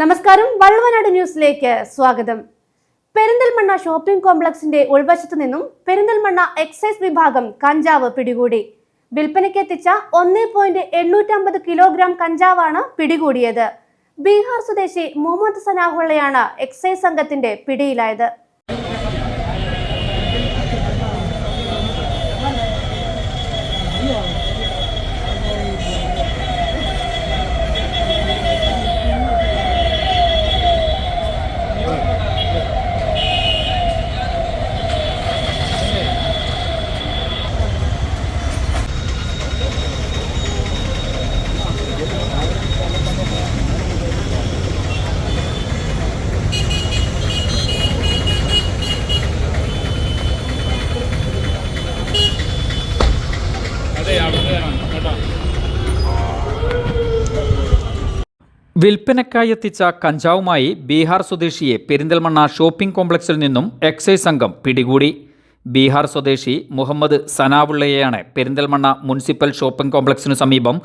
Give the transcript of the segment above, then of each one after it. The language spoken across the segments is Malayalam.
നമസ്കാരം വള്ളുവനാട് ന്യൂസിലേക്ക് സ്വാഗതം. പെരിന്തൽമണ്ണ ഷോപ്പിംഗ് കോംപ്ലക്സിന്റെ ഉൾവശത്തു നിന്നും പെരിന്തൽമണ്ണ എക്സൈസ് വിഭാഗം കഞ്ചാവ് പിടികൂടി. വിൽപ്പനയ്ക്കെത്തിച്ച ഒന്നേ പോയിന്റ് എണ്ണൂറ്റമ്പത് കിലോഗ്രാം കഞ്ചാവാണ് പിടികൂടിയത്. ബീഹാർ സ്വദേശി മുഹമ്മദ് സനാഹുള്ളയാണ് എക്സൈസ് സംഘത്തിന്റെ പിടിയിലായത്. വിൽപ്പനക്കായി എത്തിച്ച കഞ്ചാവുമായി ബീഹാർ സ്വദേശിയെ പെരിന്തൽമണ്ണ ഷോപ്പിംഗ് കോംപ്ലക്സിൽ നിന്നും എക്സൈസ് സംഘം പിടികൂടി. ബീഹാർ സ്വദേശി മുഹമ്മദ് സനാവുള്ളയെയാണ് പെരിന്തൽമണ്ണ മുനിസിപ്പൽ ഷോപ്പിംഗ് കോംപ്ലക്സിനു സമീപം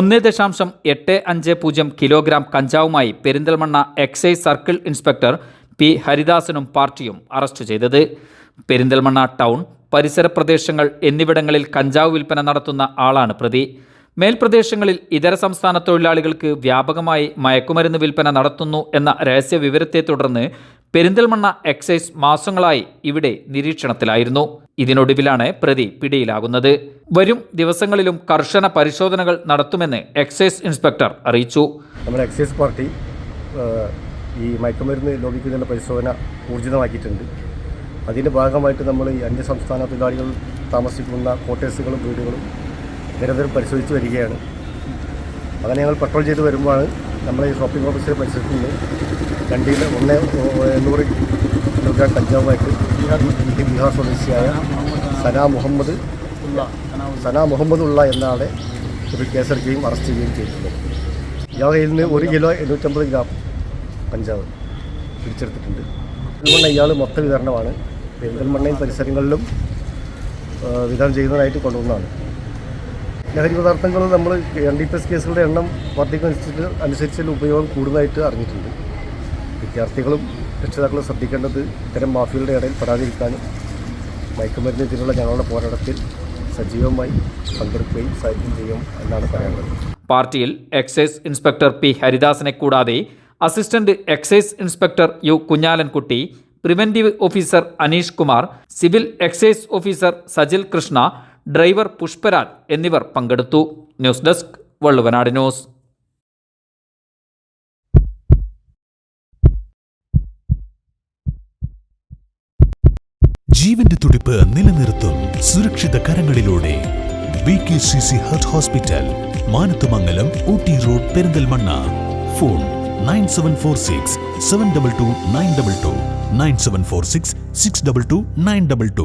ഒന്ന് ദശാംശം എട്ട് അഞ്ച് പൂജ്യം കിലോഗ്രാം കഞ്ചാവുമായി Perinthalmanna excise circle inspector P ഹരിദാസനും പാർട്ടിയും അറസ്റ്റ് ചെയ്തത്. പെരിന്തൽമണ്ണ ടൗൺ പരിസര പ്രദേശങ്ങൾ എന്നിവിടങ്ങളിൽ കഞ്ചാവ് വിൽപ്പന നടത്തുന്ന ആളാണ് പ്രതി. മേൽപ്രദേശങ്ങളിൽ ഇതര സംസ്ഥാന തൊഴിലാളികൾക്ക് വ്യാപകമായി മയക്കുമരുന്ന് വിൽപ്പന നടത്തുന്നു എന്ന രഹസ്യ വിവരത്തെ തുടർന്ന് പെരിന്തൽമണ്ണ എക്സൈസ് മാസങ്ങളായി ഇവിടെ നിരീക്ഷണത്തിലായിരുന്നു. ഇതിനൊടുവിലാണ് പ്രതി പിടിയിലാകുന്നത്. വരും ദിവസങ്ങളിലും കർശന പരിശോധനകൾ നടത്തുമെന്ന് എക്സൈസ് ഇൻസ്പെക്ടർ അറിയിച്ചു. നമ്മുടെ എക്സൈസ് പാർട്ടി ഈ മയക്കുമരുന്ന് ലോപിക്കുന്നതിന്റെ പരിശോധന ഊർജിതമാക്കിയിട്ടുണ്ട്. അതിന്റെ ഭാഗമായിട്ട് നമ്മൾ ഈ അന്യ സംസ്ഥാന തൊഴിലാളികൾ താമസിക്കുന്ന കോട്ടേഴ്സുകളും വീടുകളും നിരന്തരം പരിശോധിച്ച് വരികയാണ്. അങ്ങനെ ഞങ്ങൾ പെട്രോൾ ചെയ്ത് വരുമ്പോഴാണ് നമ്മൾ ഈ ഷോപ്പിംഗ് ഓഫീസിൽ പരിസരത്ത് നിന്ന് രണ്ടിൽ ഒന്ന് എണ്ണൂറ് കിലോഗ്രാം കഞ്ചാവുമായിട്ട് ബീഹാർ സ്വദേശിയായ സന മുഹമ്മദ് സന മുഹമ്മദ് ഉള്ള എന്നാണ് ഒരു കേസെടുക്കുകയും അറസ്റ്റ് ചെയ്യുകയും ചെയ്തിട്ടുണ്ട് ഇയാൾ കയ്യിൽ നിന്ന് ഒരു കിലോ എണ്ണൂറ്റമ്പത് ഗ്രാം കഞ്ചാവ് പിടിച്ചെടുത്തിട്ടുണ്ട്. അതുകൊണ്ട് ഇയാൾ മൊത്ത വിതരണമാണ് പെരിന്തൽമണ്ണയും പരിസരങ്ങളിലും വിതരണം ചെയ്യുന്നതായിട്ട് കൊണ്ടുവന്നതാണ്. ലഹരി പദാർത്ഥങ്ങൾ നമ്മൾ എൻ ഡി പി എസ് കേസുകളുടെ എണ്ണം വർദ്ധിക്കുന്നതിനനുസരിച്ച് അനുസരിച്ചുള്ള ഉപയോഗം കൂടുതലായിട്ട് അറിഞ്ഞിട്ടുണ്ട്. വിദ്യാർത്ഥികളും രക്ഷിതാക്കളും ശ്രദ്ധിക്കേണ്ടത് ഇത്തരം മാഫിയകളുടെ ഇടയിൽ പെടാതിരിക്കാനും മയക്കുമരുന്നെതിരെയുള്ള ഞങ്ങളുടെ പോരാട്ടത്തിൽ സജീവമായി പങ്കെടുക്കുകയും സഹായിക്കുകയും ചെയ്യും എന്നാണ് പറയാനുള്ളത്. പാർട്ടിയിൽ എക്സൈസ് ഇൻസ്പെക്ടർ പി ഹരിദാസനെ കൂടാതെ assistant excise inspector U Kunjalankutty preventive officer Aneesh Kumar civil excise officer Sajil Krishna driver Pushparaj എന്നിവർ പങ്കെടുത്തു. News desk Valluvanad news. ജീവന്റെ തുടിപ്പ് നിലനിർത്തും സുരക്ഷിത കരങ്ങളിലൂടെ. B K C C heart hospital Manathumangalam Ooty road Perinthalmanna. Phone nine seven four six seven double two nine double two nine seven four six six double two nine double two.